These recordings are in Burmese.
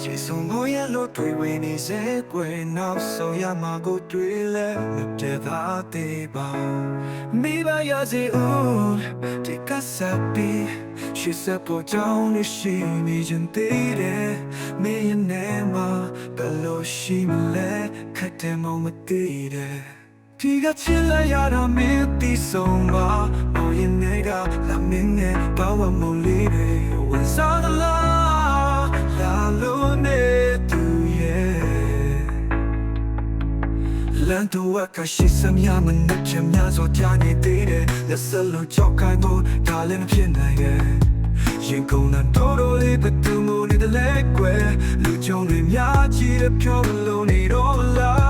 ခြေစုံမရလို့တွေ့ဝင်နေစေကွယ်နောက်ဆုံးရမှာကိုတွေ့လဲမတဲ့သာသေးပါမိဘရစေဦးဒီကစားပြီးရှိစပေါ်ကြောင်းနေရှိနေခြင်းတည်တယ်မင်းနဲ့မှာဘယ်လိုရှိမလဲခက်တယ်မမတည်တယ်ဒီကချစ်လိုက်ရတာမင်းတီဆုံးပါမောင်ရင်နေကလာမင်းနဲ့ဘာဝမလေးတွေ လန်တော့ကရှိစမြမနဲ့ချင်များစွာကြာနေသေးတယ်လက်စလုံးချောက်ခိုင်းဖို့ဒါလည်းမဖြစ်နိုင်ရဲ့ရင်ကုန်တဲ့တော်တော်လေးဘသူမနေတဲ့လဲကွယ်လူကြုံတွေများကြီးတဲ့ပြောမလို့နေတော့လား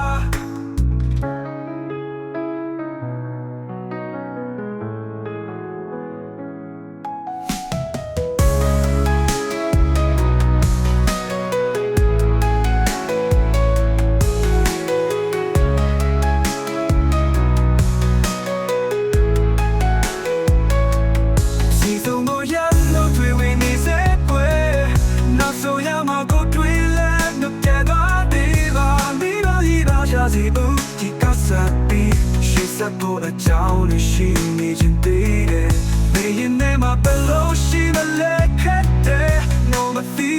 ပါချစီဘူးဒီကစားပြီးရှိစပ်ဖို့အကြောင်းလေးရှိနေခြင်းတည်တယ်မင်းနဲ့မှာဘယ်လိုရှိမလဲခက်တယ် no မသိ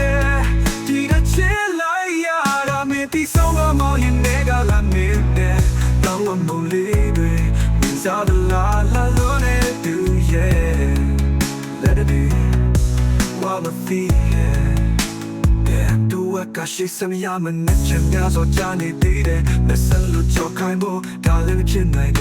တယ်ဒီကချစ်လိုက်ရတာမင်းဒီဆုံးမမောင်ရင်နေကလာမင်းနဲ့တော့မလေးတွေဝင်စား the la la lo ne do yeah let it be while the fear yeah do what ka shi sam ya man ne chen ya so ja ne de de me san lu cho kai bo da le phin nai